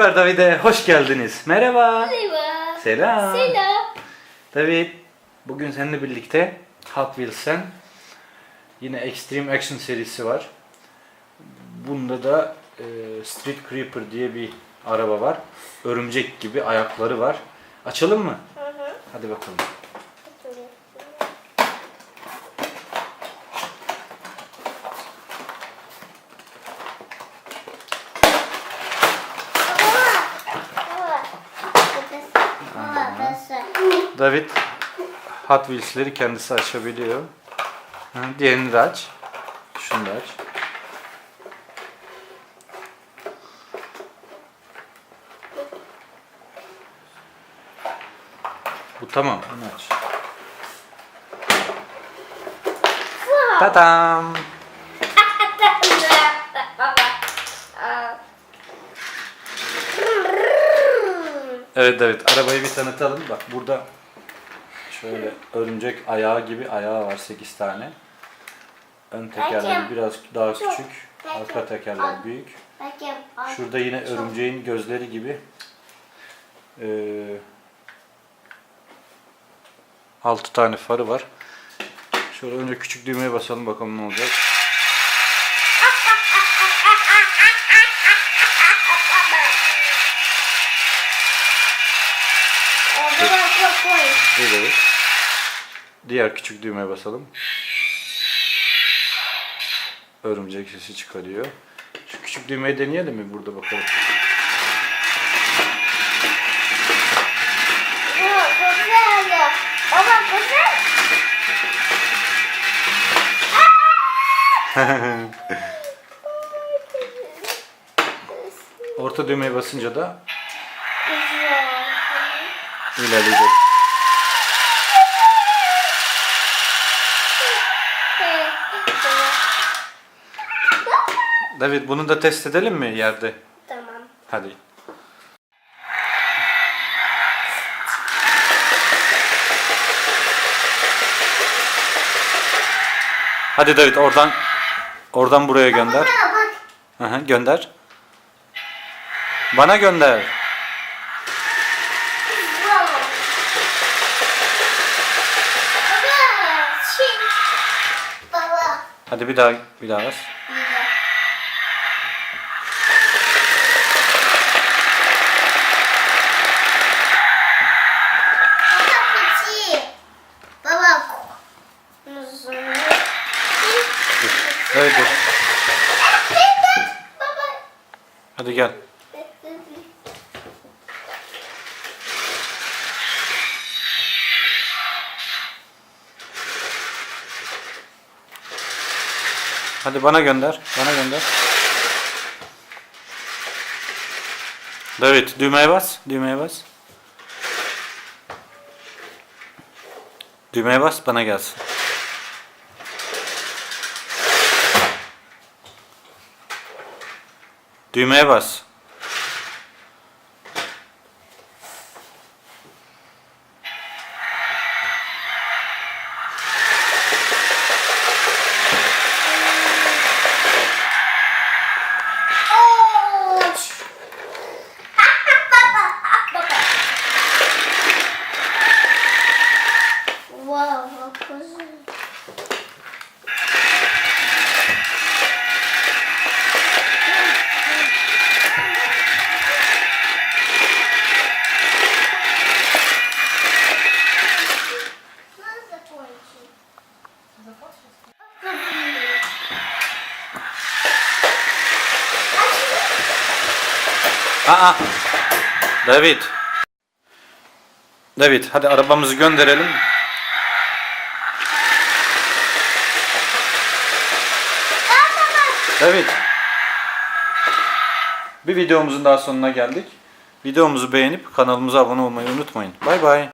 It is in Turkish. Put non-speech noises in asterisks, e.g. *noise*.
Süper David'e hoş geldiniz. Merhaba. Merhaba. Selam. Selam. David, bugün seninle birlikte Hot Wheels'en yine Extreme Action serisi var. Bunda da e, Street Creeper diye bir araba var. Örümcek gibi ayakları var. Açalım mı? Hı hı. Hadi bakalım. David Hot Wheels'leri kendisi açabiliyor. Diğerini de aç. Şunu da aç. Tamam. Bunu aç. Tadam. Evet evet arabayı bir tanıtalım. Bak burada şöyle örümcek ayağı gibi ayağı var 8 tane. Ön tekerler Bakayım. biraz daha küçük. Arka tekerler büyük. Şurada yine örümceğin gözleri gibi eee 6 tane farı var. Şöyle önce küçük düğmeye basalım bakalım ne olacak. De Diğer küçük düğmeye basalım. Örümcek sesi çıkarıyor. Şu küçük düğmeyi deneyelim mi burada bakalım. *laughs* Orta düğmeye basınca da ilerleyecek. David bunu da test edelim mi yerde? Tamam. Hadi. Hadi David oradan oradan buraya gönder. Baba bak. Hı hı, gönder. Bana gönder. Baba. Baba. Baba. Hadi bir daha bir daha bas. Baba küçük. Baba. Nasıl? Baba. Hadi gel. Hadi bana gönder. Bana gönder. David düğmeye bas. Düğmeye bas. Düğmeye bas bana gelsin. Düğmeye bas. Aa. David. David hadi arabamızı gönderelim. David. Bir videomuzun daha sonuna geldik. Videomuzu beğenip kanalımıza abone olmayı unutmayın. Bay bay.